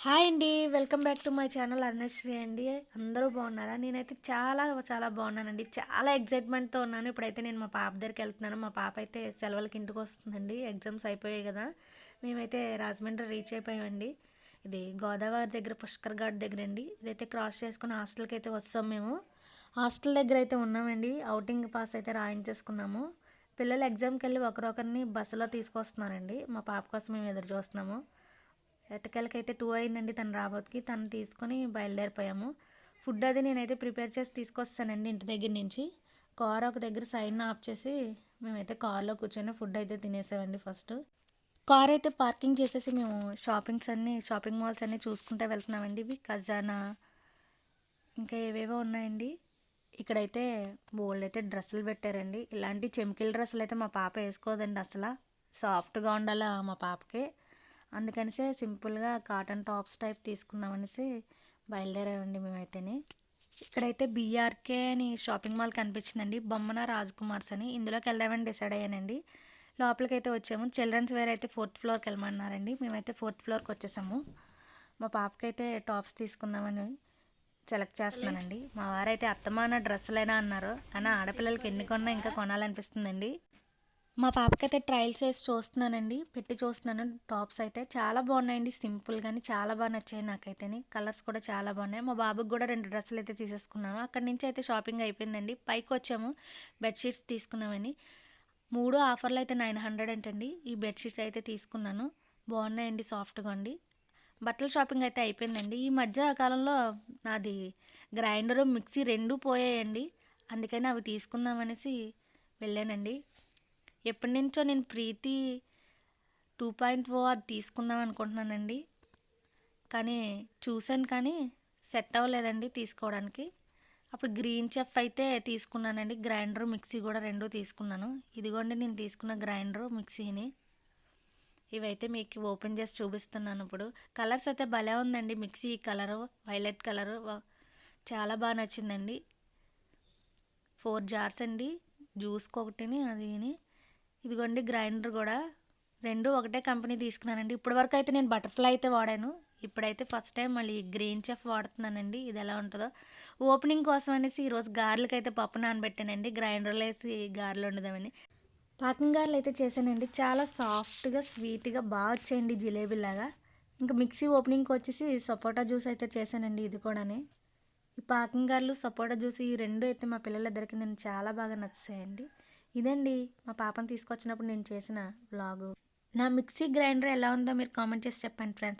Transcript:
Hi అండి welcome back to my channel Arunasri అండి. అందరూ బాగున్నారా? నేనైతే చాలా చాలా బాగున్నానండి. చాలా ఎగ్జైట్మెంట్తో ఉన్నాను. ఇప్పుడైతే నేను మా పాప దగ్గరికి వెళ్తున్నాను. మా పాప అయితే సెలవులకి ఇంటికి వస్తుందండి. ఎగ్జామ్స్ అయిపోయాయి కదా. మేమైతే రాజమండ్రి రీచ్ అయిపోయామండి. ఇది గోదావరి దగ్గర పుష్కర్ ఘాట్ దగ్గర అండి ఇదైతే క్రాస్ చేసుకుని హాస్టల్కి అయితే వస్తాం మేము. హాస్టల్ దగ్గర అయితే ఉన్నామండి. అవుటింగ్ పాస్ అయితే రాయించేసుకున్నాము. పిల్లలు ఎగ్జామ్కి వెళ్ళి ఒకరొకరిని బస్సులో తీసుకొస్తున్నారండి. మా పాప కోసం మేము ఎదురు చూస్తున్నాము. ఎట్టకెళ్ళకైతే టూ అయిందండి తను రాబోతుకి తను తీసుకొని బయలుదేరిపోయాము. ఫుడ్ అది నేనైతే ప్రిపేర్ చేసి తీసుకొస్తానండి ఇంటి దగ్గర నుంచి. కార్ ఒక దగ్గర సైడ్న ఆఫ్ చేసి మేమైతే కార్లో కూర్చొని ఫుడ్ అయితే తినేసామండి ఫస్ట్. కార్ అయితే పార్కింగ్ చేసేసి మేము షాపింగ్స్ అన్నీ షాపింగ్ మాల్స్ అన్నీ చూసుకుంటూ వెళ్తున్నామండి. ఇవి ఖజానా ఇంకా ఏవేవో ఉన్నాయండి. ఇక్కడైతే బోల్డ్ అయితే డ్రెస్సులు పెట్టారండి. ఇలాంటి చెమికిల డ్రెస్సులు అయితే మా పాప వేసుకోదండి అసలు. సాఫ్ట్గా ఉండాలి మా పాపకి. అందుకనిసే సింపుల్గా కాటన్ టాప్స్ టైప్ తీసుకుందామనేసి బయలుదేరామండి మేమైతేనే. ఇక్కడైతే బీఆర్కే అని షాపింగ్ మాల్ కనిపించిందండి. బొమ్మన రాజ్కుమార్స్ అని. ఇందులోకి వెళ్దామని డిసైడ్ అయ్యానండి. లోపలికి అయితే వచ్చాము. చిల్డ్రన్స్ వేర్ అయితే ఫోర్త్ ఫ్లోర్కి వెళ్ళమన్నారండి. మేమైతే ఫోర్త్ ఫ్లోర్కి వచ్చేసాము. మా పాపకైతే టాప్స్ తీసుకుందామని సెలెక్ట్ చేస్తున్నానండి. మా వారైతే అత్తమాన డ్రెస్సులైనా అన్నారు. కానీ ఆడపిల్లలకి ఎన్ని కొన్నా ఇంకా కొనాలనిపిస్తుందండి. మా పాపకైతే ట్రయల్స్ వేసి చూస్తున్నానండి. పెట్టి చూస్తున్నాను. టాప్స్ అయితే చాలా బాగున్నాయండి. సింపుల్ కానీ చాలా బాగా నచ్చాయి నాకైతే కలర్స్ కూడా చాలా బాగున్నాయి. మా బాబుకి కూడా రెండు డ్రెస్సులు అయితే తీసేసుకున్నాను. అక్కడి నుంచి అయితే షాపింగ్ అయిపోయిందండి. పైకి వచ్చాము. బెడ్షీట్స్ తీసుకున్నామని మూడు ఆఫర్లు అయితే నైన్ హండ్రెడ్ అంటండి. ఈ బెడ్షీట్స్ అయితే తీసుకున్నాను. బాగున్నాయండి సాఫ్ట్గా అండి. బట్టల షాపింగ్ అయితే అయిపోయిందండి. ఈ మధ్య కాలంలో నాది గ్రైండరు మిక్సీ రెండు పోయాయండి. అందుకని అవి తీసుకుందామనేసి వెళ్ళానండి. ఎప్పటి నుంచో నేను ప్రీతి టూ పాయింట్ ఓ అది తీసుకుందాం అనుకుంటున్నానండి. కానీ చూశాను కానీ సెట్ అవ్వలేదండి తీసుకోవడానికి. అప్పుడు గ్రీన్ చెఫ్ అయితే తీసుకున్నానండి. గ్రైండర్ మిక్సీ కూడా రెండు తీసుకున్నాను. ఇదిగోండి నేను తీసుకున్న గ్రైండర్ మిక్సీని. ఇవైతే మీకు ఓపెన్ చేసి చూపిస్తున్నాను ఇప్పుడు. కలర్స్ అయితే భలే ఉందండి మిక్సీ కలరు వైలెట్ కలరు. చాలా బాగా నచ్చిందండి. ఫోర్ జార్స్ అండి. జ్యూస్కి ఒకటిని అదిని. ఇదిగోండి గ్రైండర్ కూడా. రెండు ఒకటే కంపెనీ తీసుకున్నానండి. ఇప్పటి వరకు అయితే నేను బటర్ఫ్లై అయితే వాడాను. ఇప్పుడైతే ఫస్ట్ టైం మళ్ళీ గ్రీన్ చెఫ్ వాడుతున్నానండి. ఇది ఎలా ఉంటుందో. ఓపెనింగ్ కోసం అనేసి ఈరోజు గారెలకి అయితే పప్పు నానబెట్టానండి. గ్రైండర్లో వేసి గారెలు వండుదామని. పాకం గారెలు అయితే చేశానండి. చాలా సాఫ్ట్గా స్వీట్గా బాగా వచ్చేయండి జిలేబీలాగా. ఇంకా మిక్సీ ఓపెనింగ్కి వచ్చేసి సపోటా జ్యూస్ అయితే చేశానండి ఇది కూడానే. ఈ పాకం గారెలు సపోటా జ్యూస్ ఈ రెండు అయితే మా పిల్లలిద్దరికి నేను చాలా బాగా నచ్చాయండి. ఇదండి మా పాపను తీసుకొచ్చినప్పుడు నేను చేసిన వ్లాగు నా మిక్సీ గ్రైండర్ ఎలా ఉందో మీరు కామెంట్ చేసి చెప్పండి ఫ్రెండ్స్